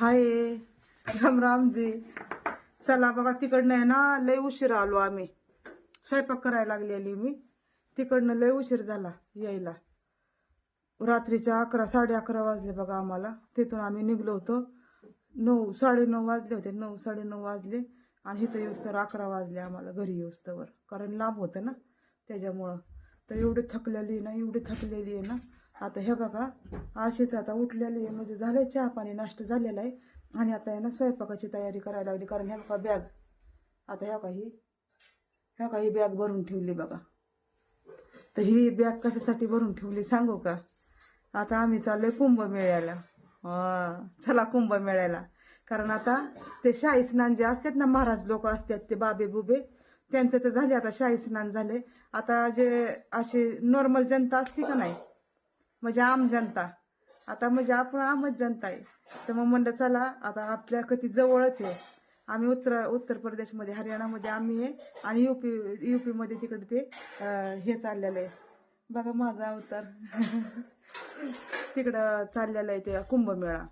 हाय. राम रामजी चला बघा तिकडनं आहे ना लय उशीर आलो आम्ही. स्वयंपाक करायला लागलेली मी. तिकडनं लय उशीर झाला यायला. रात्रीच्या अकरा साडे अकरा वाजले बघा आम्हाला. तिथून आम्ही निघलो होतो. नऊ साडेनऊ वाजले होते. नऊ साडेनऊ वाजले. आणि इथं येऊस तर अकरा वाजले आम्हाला घरी येऊस तर. कारण लांब होतं ना त्याच्यामुळं. तर एवढी थकलेली आहे ना एवढी थकलेली आहे ना. आता हे बघा अशीच आता उठलेली आहे. म्हणजे झालंय चहा पाणी नाश्ता झालेला आहे. आणि आता आहे ना स्वयंपाकाची तयारी करायला लागली कारण ह्या बघा बॅग आता ह्या काही ह्या काही बॅग भरून ठेवली बघा. तर ही बॅग कशासाठी भरून ठेवली सांगू का? आता आम्ही चाललोय कुंभमेळ्याला. हा चला कुंभमेळ्याला. कारण आता ते शाही स्नान जे असतात ना महाराज लोक असतात ते बाबे बुबे त्यांचं तर झाले आता शाही स्नान झाले. आता जे असे नॉर्मल जनता असते का नाही म्हणजे आम जनता. आता म्हणजे आपण आमच जनता आहे. तर मग म्हणलं चला आता आपल्या कधी जवळच आहे. आम्ही उत्तर उत्तर प्रदेशमध्ये हरियाणामध्ये आम्ही आहे आणि युपी युपीमध्ये तिकडे ते हे चाललेलं आहे. बघा माझा अवतार. तिकडं चाललेलं आहे ते कुंभमेळा.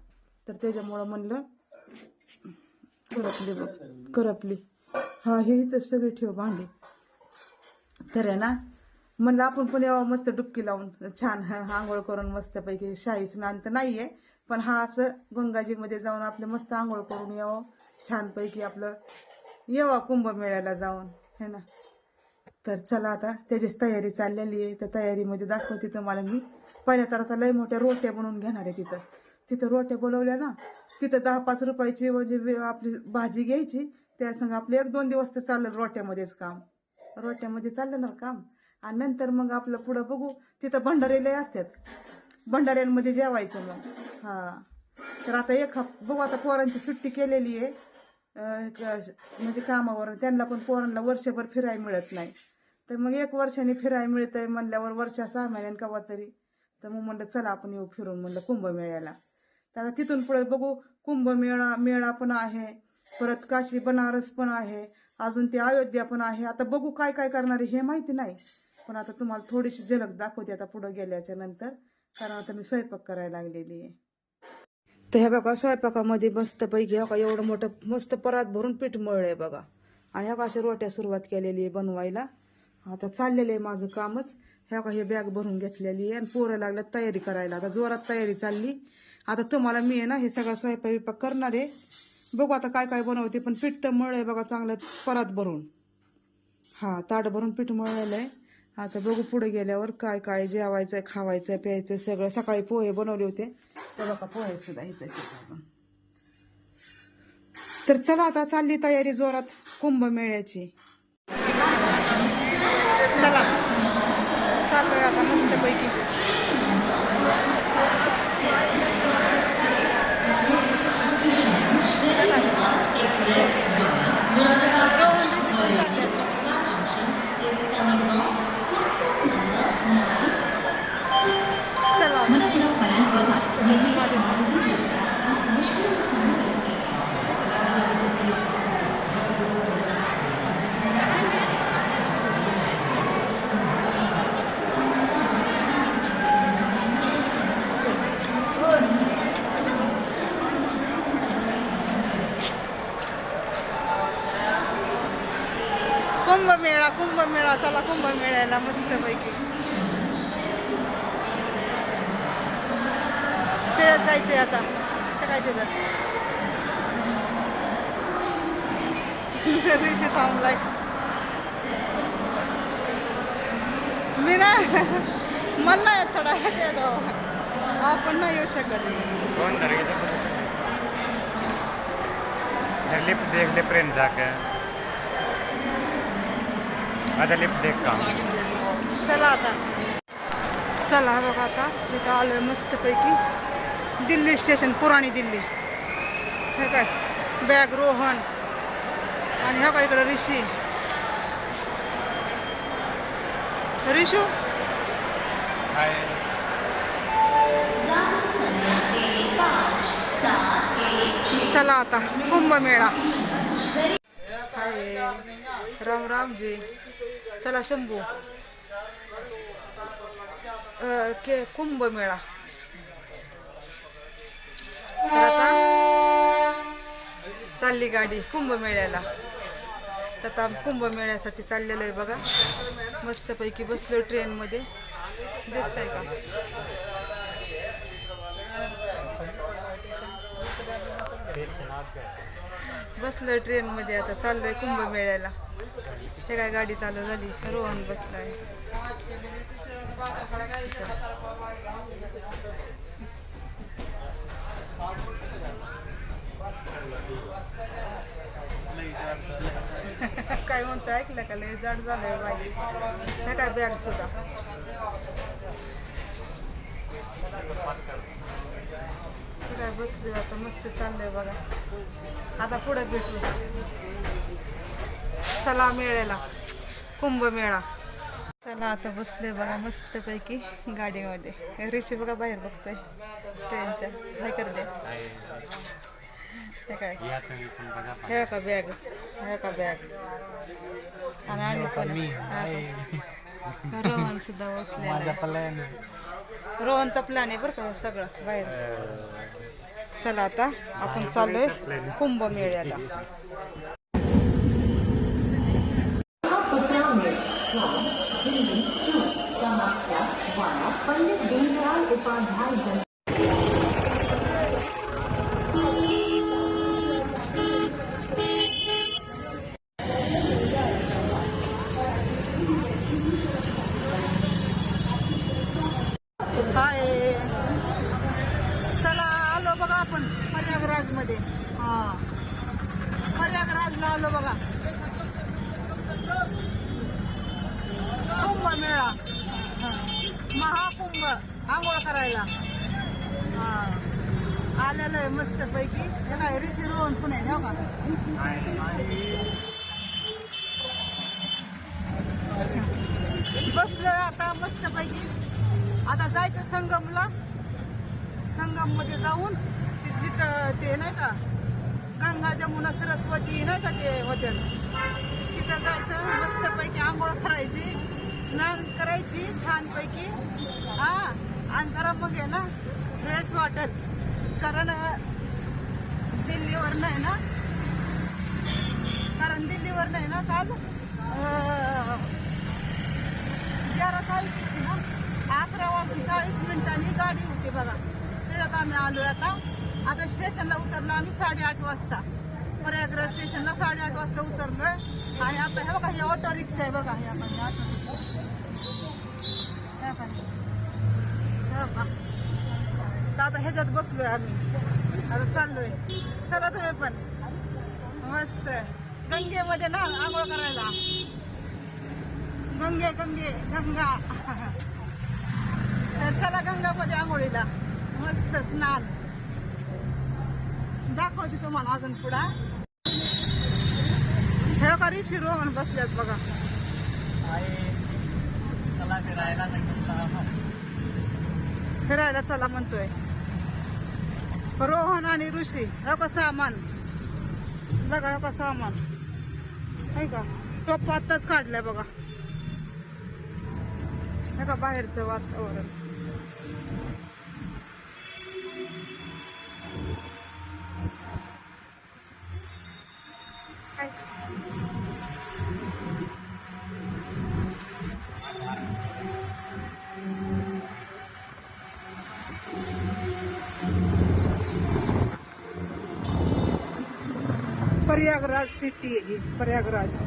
तर त्याच्यामुळं म्हणलं करपली बघ करपली. हा हे इथं सगळी ठेव भांडी. तर आहे ना म्हणलं आपण पण यावं मस्त डुबकी लावून छान आंघोळ करून मस्तपैकी शाही स्नान तर नाहीये पण हा असं गंगाजीमध्ये जाऊन आपलं मस्त आंघोळ करून यावं छानपैकी आपलं येवा कुंभमेळ्याला जाऊन. है ना? तर चला आता त्याचीच तयारी चाललेली आहे. त्या तयारीमध्ये दाखवते तुम्हाला मी. पहिल्या तर आता लय मोठ्या रोट्या बनवून घेणार आहे तिथं. तिथं रोट्या बोलवल्या ना तिथं दहा पाच रुपयाची म्हणजे वे- आपली भाजी घ्यायची त्या संग आपले एक दोन दिवस तर चाललं रोट्यामध्येच काम. रोट्यामध्ये चाललं ना काम? आणि नंतर मग आपलं पुढं बघू. तिथं भंडारे असतात. भंडाऱ्यांमध्ये जेवायचं मग. हां. तर आता एक हप बघू आता पोरांची सुट्टी केलेली आहे. म्हणजे कामावर. त्यांना पण पोरांना वर्षभर फिरायला मिळत नाही. तर मग एक वर्षाने फिरायला मिळतंय म्हणल्यावर वर्षा सहा महिन्यानं कवा तरी. तर मग म्हणलं चला आपण येऊ फिरून म्हणलं कुंभमेळ्याला. तर आता तिथून पुढे बघू कुंभमेळा मेळा पण आहे. परत काशी बनारस पण आहे. अजून ते अयोध्या पण आहे. आता बघू काय काय करणार आहे हे माहिती नाही. पण आता तुम्हाला थोडीशी झलक दाखवते आता पुढं गेल्याच्यानंतर कारण आता मी स्वयंपाक करायला लागलेली आहे. तर हे बघा स्वयंपाकामध्ये मस्त पैकी का एवढं मोठं मस्त परात भरून पीठ मळलंय बघा. आणि ह्या का अशा रोट्या सुरुवात केलेली आहे बनवायला. आता चाललेलं आहे माझं कामच. ह्या का हे बॅग भरून घेतलेली आहे आणि पोरं लागलं तयारी करायला. आता जोरात तयारी चालली. आता तुम्हाला मी आहे ना हे सगळा स्वयंपाक बिपाक करणार आहे. बघू आता काय काय बनवते पण पीठ तर मळलंय बघा चांगलं परात भरून. हा ताट भरून पीठ मळलेलं आहे. आता बघू पुढे गेल्यावर काय काय जेवायचंय खावायचंय प्यायचंय सगळं. सकाळी पोहे बनवले होते. तर बघा पोहे सुद्धा इथं तर चला आता चालली तयारी जोरात कुंभमेळ्याची चला. चाललोय आता मस्तपैकी. कुंभमेळा कुंभमेळा चला कुंभमेळ्याला मस्तपैकी ते जायचे आता. ते काय तिथं ऋषी थांबलाय. मी ना मन नाही थोडा जाऊ. आपण नाही येऊ शकत. कौन कर देख ले प्रेम जाके आता लिफ्ट देख का? चला आता. चला बघा आता. इथं आलोय मस्तपैकी. दिल्ली स्टेशन पुराणी दिल्ली. हे काय? बॅग रोहन. आणि हा काय इकडं ऋषी? ऋषू? हाय. चला आता. कुंभमेळा. आहे. राम राम जी. चला शंभू. के कुंभमेळा. आता चालली गाडी कुंभमेळ्याला. तर आता आम्ही कुंभमेळ्यासाठी चाललेलो आहे बघा. मस्तपैकी बसलो ट्रेनमध्ये. दिसतंय का? बसलोय ट्रेनमध्ये आता चाललोय कुंभमेळ्याला. हे काय गाडी चालू झाली? रोहन बसलाय. काय म्हणतो ऐकलं का? लय जाड झालंय बाई. हे काय बॅग सुद्धा. काय बसलोय आता मस्त चाललंय बघा. आता पुढे भेटू. चला मेळ्याला कुंभमेळा. चला आता बसलोय बघा मस्तपैकी गाडीमध्ये. ऋषी बघा बाहेर बघतोय. ट्रेनच्या काय करते हे काय? हे का बॅग हे का बॅग आणि आम्ही पण. रोहन सुद्धा बसलेला आहे. रोहनचा प्लॅन आहे बरं का सगळं बाहेर. चला आता आपण चाललोय कुंभमेळ्याला. हाय चला आलो बघा आपण प्रयागराजमध्ये हा प्रयागराजला आलो बघा कुंभमेळा हा. महाकुंभ आंघोळ करायला हा आलेलं आहे मस्त पैकी हे काय ऋषी रोहन पुणे हो का बसलोय आता मस्त पैकी आता जायचं संगमला जाऊन ते ते नाही का गंगा जमुना सरस्वती नाही का ते होते तिथं जायचं मस्तपैकी आंघोळ करायची स्नान करायची छानपैकी. हा आणि जरा मग आहे ना फ्रेश वाटत कारण दिल्लीवर नाही ना कारण दिल्लीवर नाही ना काल ग्यारा तेरा ना अकरा वाजून चाळीस मिनिटांनी गाडी होती बघा. त्याच्यात आम्ही आलो आता आता स्टेशनला उतरलो आम्ही साडेआठ वाजता. प्रयागराज स्टेशनला साडेआठ वाजता उतरलोय. आणि आता हे बघा हे ऑटो रिक्षा आहे बघा. हे आता हे ऑटो रिक्षा. आता ह्याच्यात बसलोय आम्ही. आता चाललोय. चला तुम्ही पण. मस्त. गंगेमध्ये ना आंघोळ करायला. गंगे गंगे गंगा. चला गंगामध्ये आंघोळीला. मस्त स्नान दाखवते तुम्हाला अजून पुढा. हे ऋषी रोहन बसल्यात बघा. चला फिरायला फिरायला चला म्हणतोय. रोहन आणि ऋषी हे का सामान? बघा हे का सामान? आहे का? टोप आत्ताच काढलाय बघा. हे का बाहेरचं वातावरण? प्रयागराज सिटी आहे ही, प्रयागराज.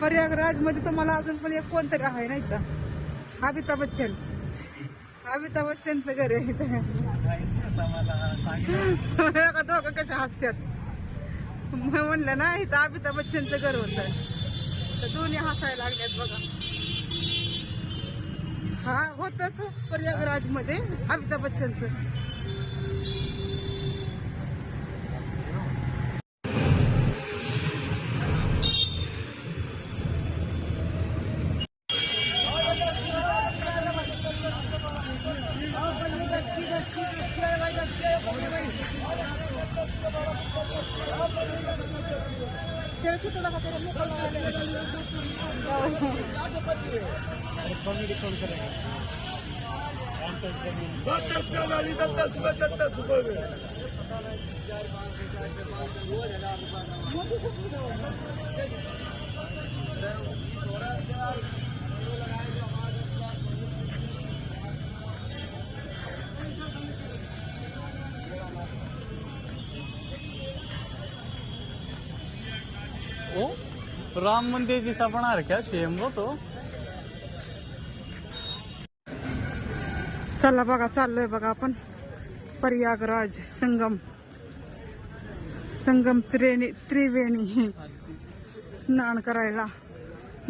प्रयागराजमध्ये तुम्हाला अजून पण एक कोणतरी आहे नाही का? अमिताभ बच्चन. अमिताभ बच्चनचं घर आहे इथं. का दोघं कशा हसत्यात? मग म्हणलं ना इथं अमिताभ बच्चनचं घर होतं. तर दोन्ही हसायला लागल्यात बघा. हा होतच हो, प्रयागराजमध्ये अमिताभ बच्चनचं. राम मंदिर जैसा बना रखा सेम वो तो। चला बघा चाललोय बघा आपण. प्रयागराज संगम. संगम त्रिवेणी त्रिवेणी. स्नान करायला.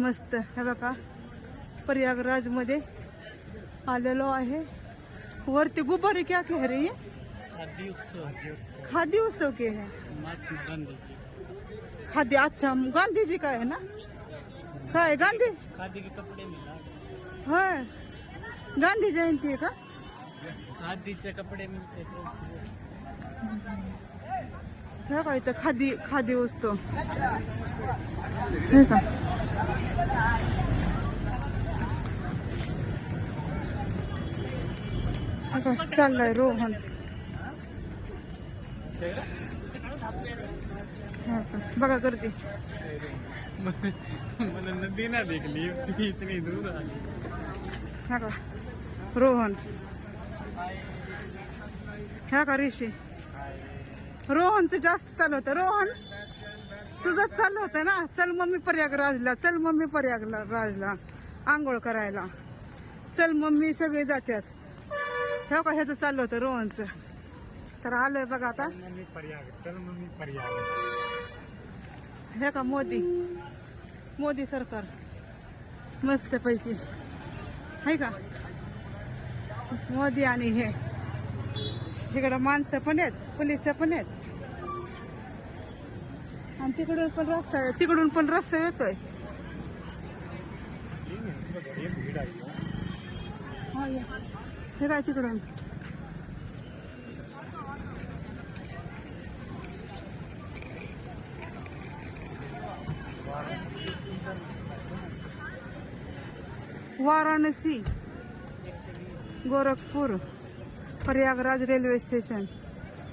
मस्त. हे बघा प्रयागराजमध्ये आलेलो आहे. वरती गुब्बारे क्या कह रही है? खादी उत्सव. खादी उत्सव के है. खादी. अच्छा गांधी जी का है ना? काय गांधी? खादी के कपडे मिला होय. गांधी जयंती आहे का? खादीचे कपडे मिळते हे का इथं खादी खादी वस्तू. हे हे का चाललाय रोहन. हे का, बघा गर्दी मैंने नदी ना देख ली इतनी दूर आ गई ह्या का? रोहन. ह्या का ऋषी? रोहनचं जास्त चालू होतं. रोहन तुझंच चालू होतं ना? चल मम्मी प्रयागराजला चल मम्मी प्रयागराजला आंघोळ करायला. चल मम्मी सगळे जात्यात. ह्या का ह्याचं चाललं होतं रोहनचं. तर आलोय बघा आता. चल मम्मी प्रयाग. हे का मोदी? मोदी सरकार. मस्त पैकी. आहे का? मोदी आणि हे. इकडं माणसं पण आहेत पोलीस पण आहेत. आणि तिकडून पण रस्ता आहे तिकडून पण रस्ता येतोय. हा, हे काय तिकडून? Varanasi Gorakhpur Prayagraj railway station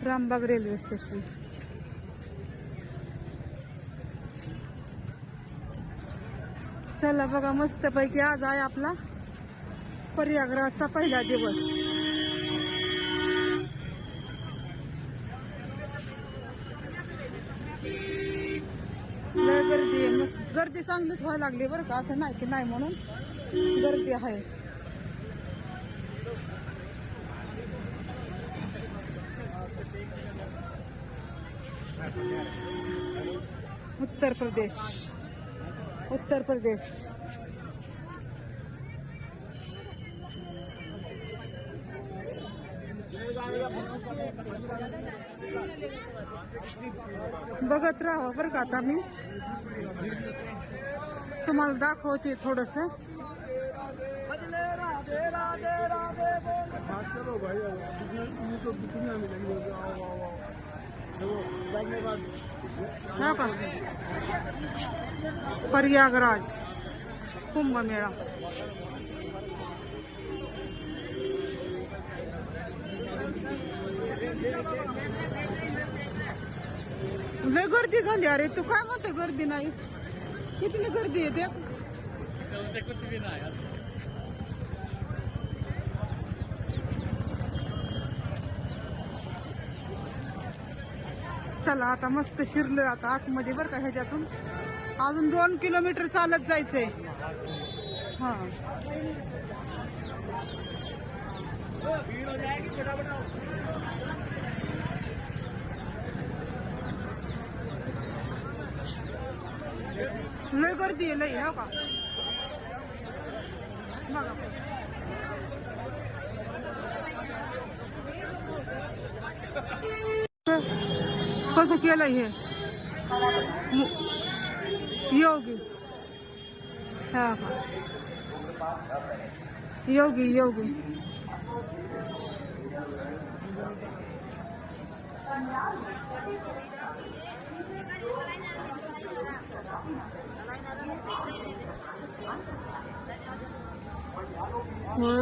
Rambagh railway station. चला बघा मस्तपैकी आज आहे आपला प्रयागराजचा पहिला दिवस. गर्दी व्हायला लागली बरं का असं नाही की नाही म्हणून. गर्दी आहे. उत्तर प्रदेश. उत्तर प्रदेश. बघत राहा बरं का आता मी. तुम्हाला दाखवते थोडस. हा का? प्रयागराज कुंभमेळा. लय गर्दी झाली अरे तू काय म्हणतो गर्दी नाही? किती गर्दी आहे कुछ भी आया चला आता मस्त शिरलोय आता आतमध्ये बरं का ह्याच्यातून. अजून दोन किलोमीटर चालत जायचंय. हा. लय गर्दी आहे लय हो का बघा योगी हा योगी योगी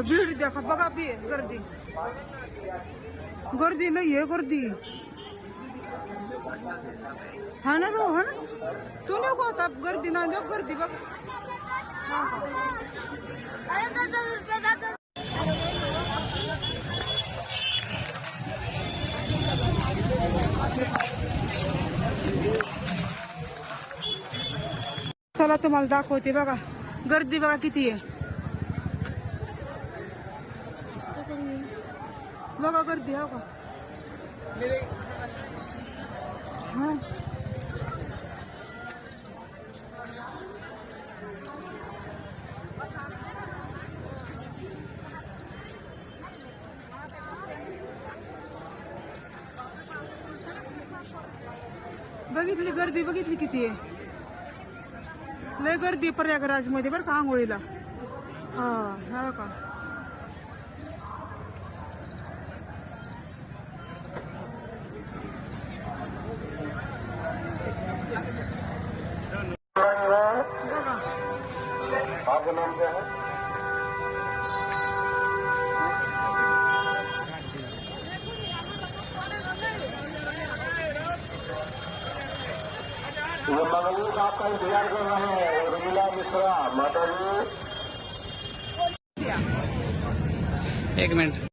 भीड देखा बघा बी गर्दी। गर्दी लई आहे गर्दी। हा ना रोहन तू नको आता गर्दी ना देऊ गर्दी बघ चला तुम्हाला दाखवते बघा. गर्दी बघा किती आहे. बघा गर्दी हो का हा. बघितली गर्दी बघितली किती आहे. गर्दी प्रयागराजमध्ये बरं का आंघोळीला. हा का? ये मंगलूर आपका इंतजार कर रहे हैं। ਇੱਕ ਮਿੰਟ।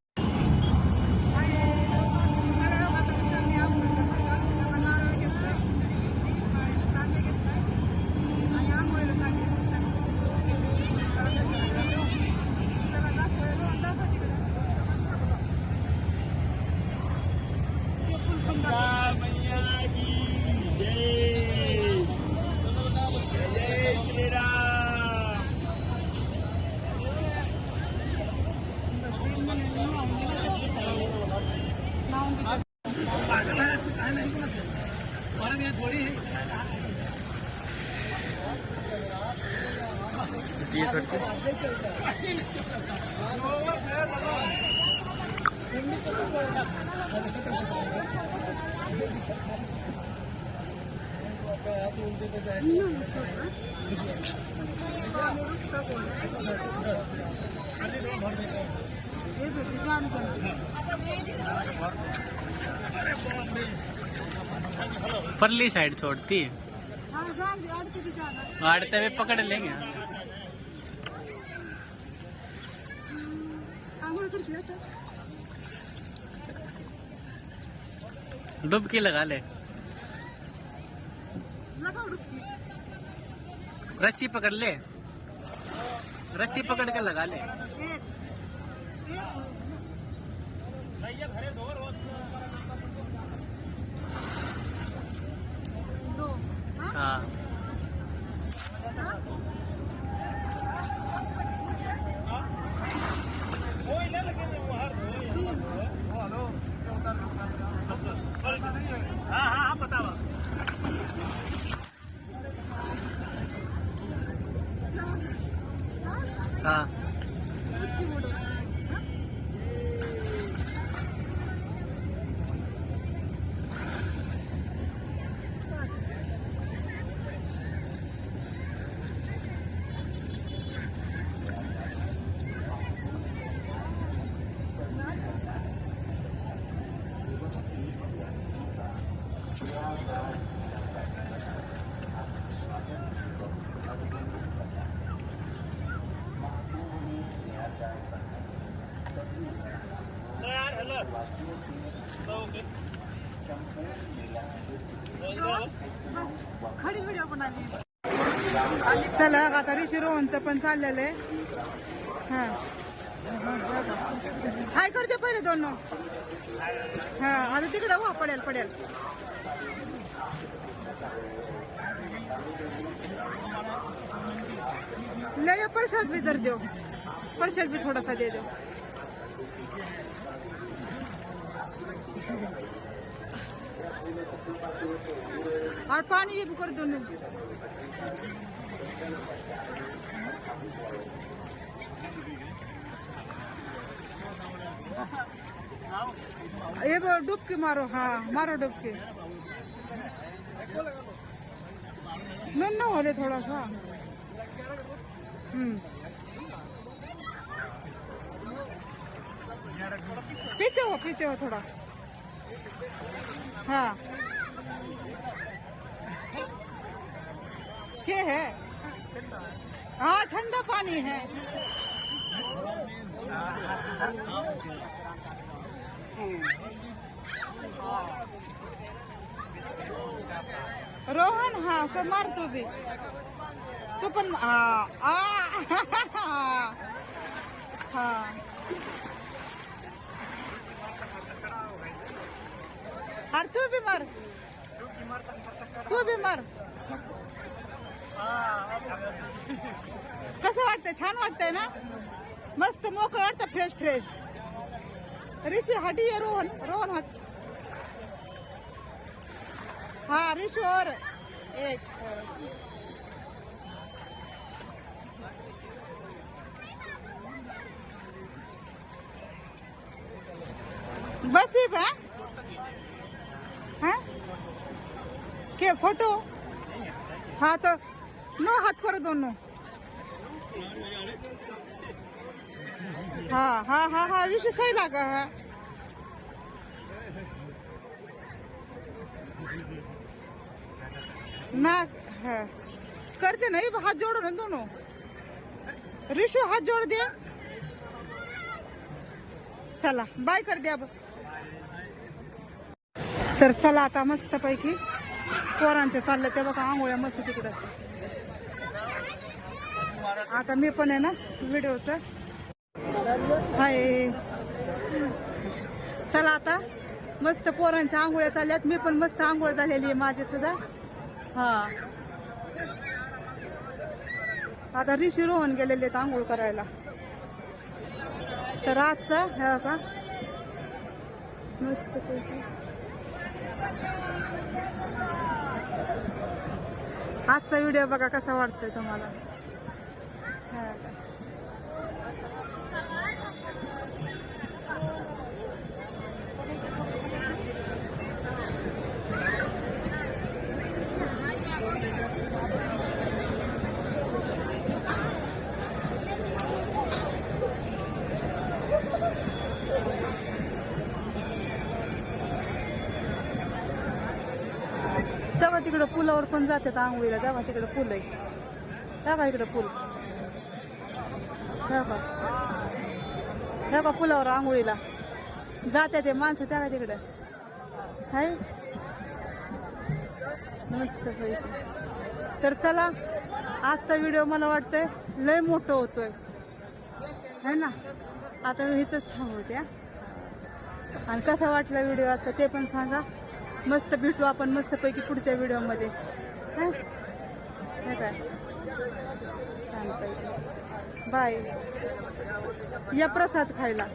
परली साइड छोड़ती आड़ते हुए पकड़ लेंगे। डुबकी लगा ले। रस्सी पकड़ ले। रस्सी पकड़ के लगा ले। हाँ हाँ चला आता ऋषी रोहनचं पण चाललेलं आहे. हां. हाय करते पहिले दोन. हां आता तिकडं वा पडेल पडेल. लय प्रसाद भी तर देऊ प्रसाद भी थोडासा दे देऊ और पानी ये भी कर दो ये वो डुबकी मारो हाँ मारो डुबकी नन्ना होले थोड़ा सा। पीछे हो पीछे हो थोड़ा। हाँ। है। हाँ ठंडा पानी है। रोहन हाँ तो मार तू भी। तो पन हाँ। हाँ।, हाँ। अरे तू भी मर तू भी मर कसं वाटतंय? छान वाटतंय ना? मस्त मोक वाटतं फ्रेश फ्रेश ऋषी, हटी आहे रोहन. रोहन, हट. हा, ऋषी, और एक. के फोटो. हाँ तो नो हाथ करो दोनों हाँ हाँ हाँ हाँ विषय सही लगा है. ना है. करते नहीं हाथ जोड़ो ना दोनों. ऋषु हाथ जोड़ दिया चला बाय कर द्या अब. तर चला आता मस्त पैकी पोरांचे चालले ते बघा आंघोळ्या मस्त तिकडं. आता मी पण आहे ना व्हिडिओच. हाय. चला आता. मस्त पोरांच्या आंघोळ्या चालल्यात. मी पण मस्त आंघोळ झालेली आहे माझी सुद्धा. हा. आता ऋषी रोहन गेलेले आहेत आंघोळ करायला. तर आजचा हे का मस्त पैकी. आजचा व्हिडिओ बघा कसा वाटतोय तुम्हाला? तेव्हा तिकडं पुलावर पण जातात आंघोळीला तेव्हा तिकडं पूल आहे. तेव्हा इकडं पूल. तेव्हा तेव्हा पुलावर आंघोळीला. जाते ते माणसं त्या तिकडं. हाय. मस्त तर चला आजचा व्हिडिओ मला वाटतंय लय मोठं होतोय. है ना? आता मी इथंच थांबवते आणि कसा वाटला व्हिडिओ आजचा ते पण सांगा. मस्त भेटू आपण मस्तपैकी पुढच्या व्हिडिओमध्ये हं? हे काय छानपैकी बाय. या प्रसाद खायला.